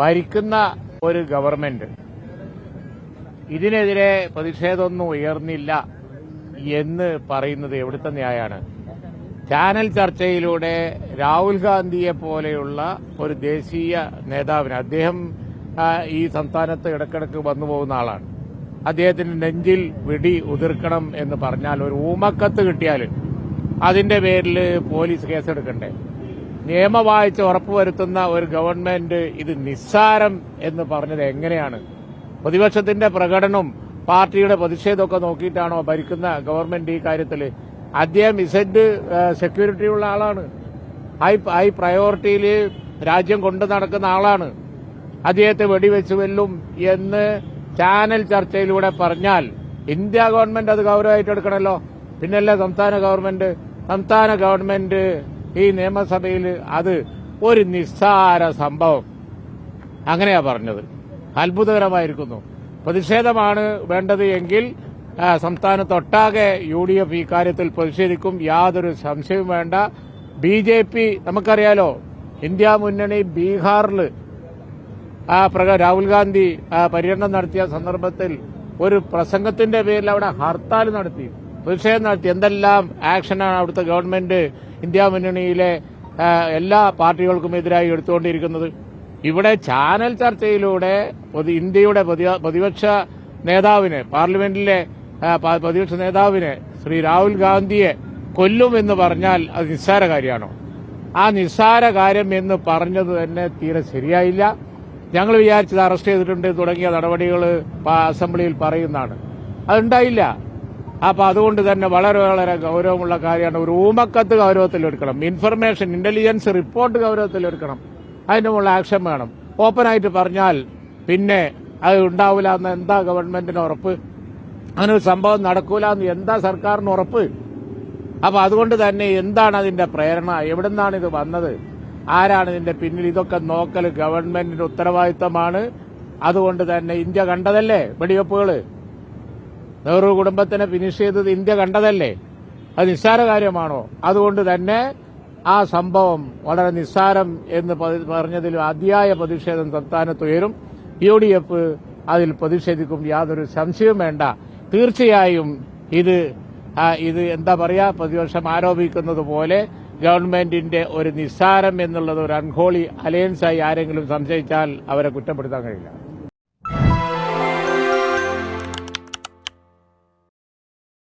ഭരിക്കുന്ന ഒരു ഗവൺമെന്റ് ഇതിനെതിരെ പ്രതിഷേധമൊന്നും ഉയർന്നില്ല എന്ന് പറയുന്നത് എവിടുത്തെ ന്യായമാണ്? ചാനൽ ചർച്ചയിലൂടെ രാഹുൽ ഗാന്ധിയെ പോലെയുള്ള ഒരു ദേശീയ നേതാവിന് അദ്ദേഹം ഈ സംസ്ഥാനത്ത് ഇടക്കിടക്ക് വന്നു പോകുന്ന ആളാണ്. അദ്ദേഹത്തിന്റെ നെഞ്ചിൽ വെടി ഉതിർക്കണം എന്ന് പറഞ്ഞാൽ ഒരു ഊമക്കത്ത് കിട്ടിയാൽ അതിന്റെ പേരിൽ പോലീസ് കേസെടുക്കണ്ടേ? നിയമവാഴ്ച ഉറപ്പുവരുത്തുന്ന ഒരു ഗവൺമെന്റ് ഇത് നിസ്സാരം എന്ന് പറഞ്ഞത് എങ്ങനെയാണ്? പ്രതിപക്ഷത്തിന്റെ പ്രകടനവും പാർട്ടിയുടെ പ്രതിഷേധമൊക്കെ നോക്കിയിട്ടാണോ ഭരിക്കുന്ന ഗവൺമെന്റ് ഈ കാര്യത്തിൽ അദ്ദേഹം ഇസഡ് സെക്യൂരിറ്റി ഉള്ള ആളാണ്. ഹൈ ഹൈ പ്രയോറിറ്റിയിൽ രാജ്യം കൊണ്ടു നടക്കുന്ന ആളാണ്. അദ്ദേഹത്തെ വെടിവെച്ച് വെല്ലും എന്ന് ചാനൽ ചർച്ചയിലൂടെ പറഞ്ഞാൽ ഇന്ത്യ ഗവൺമെന്റ് അത് ഗൗരവമായിട്ട് എടുക്കണമല്ലോ പിന്നല്ല സംസ്ഥാന ഗവൺമെന്റ്? സംസ്ഥാന ഗവൺമെന്റ് ഈ നിയമസഭയിൽ അത് ഒരു നിസ്സാര സംഭവം. അങ്ങനെയാ പറഞ്ഞത്. അത്ഭുതകരമായിരിക്കുന്നു. പ്രതിഷേധമാണ് വേണ്ടത് എങ്കിൽ സംസ്ഥാനത്തൊട്ടാകെ യു ഡി എഫ് ഇക്കാര്യത്തിൽ പ്രതിഷേധിക്കും. യാതൊരു സംശയവും വേണ്ട. ബി ജെ പി നമുക്കറിയാലോ ഇന്ത്യ മുന്നണി ബീഹാറിൽ ആ രാഹുൽ ഗാന്ധി പര്യടനം നടത്തിയ സന്ദർഭത്തിൽ ഒരു പ്രസംഗത്തിന്റെ പേരിൽ അവിടെ ഹർത്താൽ നടത്തി. പ്രതിഷേധം നടത്തി എന്തെല്ലാം ആക്ഷനാണ് അവിടുത്തെ ഗവൺമെന്റ് ഇന്ത്യ മുന്നണിയിലെ എല്ലാ പാർട്ടികൾക്കും എതിരായി എടുത്തുകൊണ്ടിരിക്കുന്നത്. ഇവിടെ ചാനൽ ചർച്ചയിലൂടെ ഇന്ത്യയുടെ പ്രതിപക്ഷ നേതാവിനെ പാർലമെന്റിലെ പ്രതിപക്ഷ നേതാവിനെ ശ്രീ രാഹുൽ ഗാന്ധിയെ കൊല്ലുമെന്ന് പറഞ്ഞാൽ അത് നിസ്സാര കാര്യമാണോ? ആ നിസ്സാര കാര്യം എന്ന് പറഞ്ഞത് തന്നെ തീരെ ശരിയായില്ല. ഞങ്ങൾ വിചാരിച്ചത് അറസ്റ്റ് ചെയ്തിട്ടുണ്ട് തുടങ്ങിയ നടപടികൾ അസംബ്ലിയിൽ പറയുന്നതാണ്. അതുണ്ടായില്ല. അപ്പൊ അതുകൊണ്ട് തന്നെ വളരെ വളരെ ഗൗരവമുള്ള കാര്യമാണ്. ഒരു ഊമക്കത്ത് ഗൗരവത്തിലെടുക്കണം ഇൻഫർമേഷൻ ഇന്റലിജൻസ് റിപ്പോർട്ട് ഗൗരവത്തിൽ ഗൗരവത്തിലെടുക്കണം അതിനുമുള്ള ആക്ഷൻ വേണം. ഓപ്പണായിട്ട് പറഞ്ഞാൽ പിന്നെ അത് ഉണ്ടാവില്ല എന്ന് എന്താ ഗവൺമെന്റിന് ഉറപ്പ്? അങ്ങനൊരു സംഭവം നടക്കൂല എന്ന് എന്താ സർക്കാരിന് ഉറപ്പ്? അപ്പൊ അതുകൊണ്ട് തന്നെ എന്താണ് അതിന്റെ പ്രേരണ? എവിടെ നിന്നാണ് ഇത് വന്നത്? ആരാണ് ഇതിന്റെ പിന്നിൽ? ഇതൊക്കെ നോക്കൽ ഗവൺമെന്റിന്റെ ഉത്തരവാദിത്തമാണ്. അതുകൊണ്ട് തന്നെ ഇന്ത്യ കണ്ടതല്ലേ വെടിവെപ്പുകൾ? നെഹ്റു കുടുംബത്തിനെ ഫിനിഷ് ചെയ്തത് ഇന്ത്യ കണ്ടതല്ലേ? അത് നിസ്സാര കാര്യമാണോ? അതുകൊണ്ട് തന്നെ ആ സംഭവം വളരെ നിസ്സാരം എന്ന് പറഞ്ഞതിൽ അതിയായ പ്രതിഷേധം സംസ്ഥാനത്ത് ഉയരും യു ഡി എഫ് അതിൽ പ്രതിഷേധിക്കും യാതൊരു സംശയവും വേണ്ട. തീർച്ചയായും ഇത് ഇത് എന്താ പറയാ പ്രതിപക്ഷം ആരോപിക്കുന്നത് പോലെ ഗവൺമെന്റിന്റെ ഒരു നിസ്സാരം എന്നുള്ളത് ഒരു അൺഹോളി അലയൻസായി ആരെങ്കിലും സംശയിച്ചാൽ അവരെ കുറ്റപ്പെടുത്താൻ കഴിയില്ല.